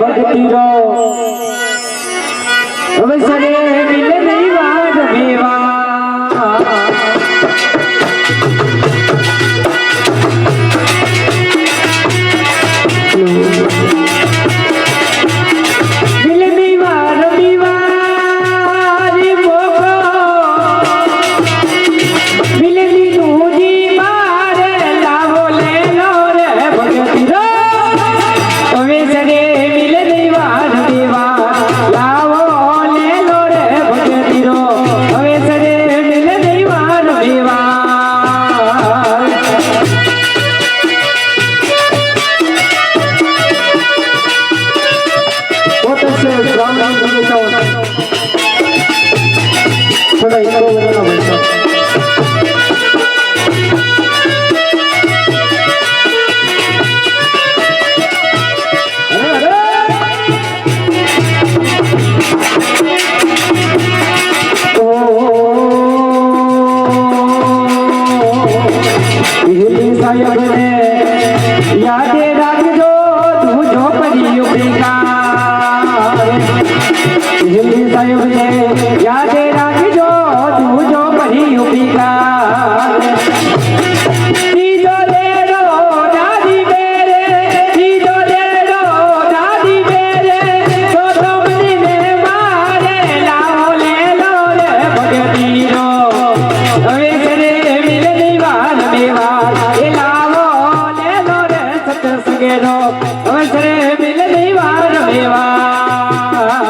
প্রকৃতির রমেশ રામ રામ બોલતા હોતા થોડા હિન્દુ વગેરેના બોલતા સાહેબ ને યાદે રાખજો, તું જો પડી ભેગા હવે ઘરે મિલની વાર મેવાર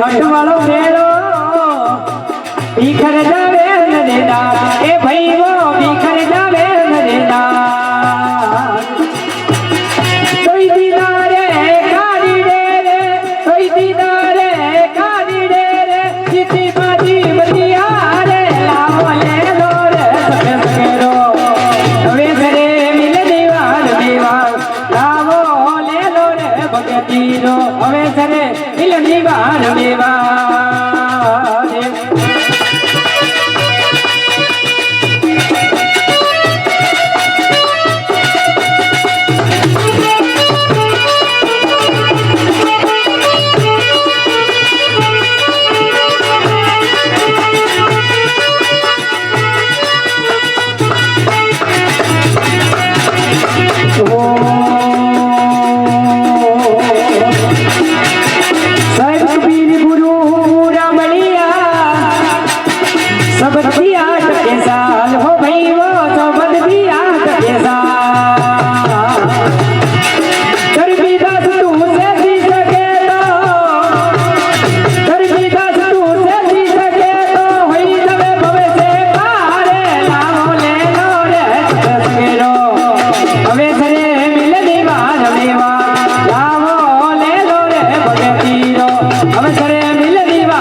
हटवा ભીખર જાવે ન દેના એ ભઈવો ભીખર જાવે ન દેના કોઈ દિનારે કાઢી દે રે કોઈ દિનારે કાઢી દે રે ચીઠી બાજી બલિયા રે લાવો લેલો રે સકે સકેરો હવે ઘરે મિલે દેવાર દેવાર લાવો રે દેવાર દેવાર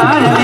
I.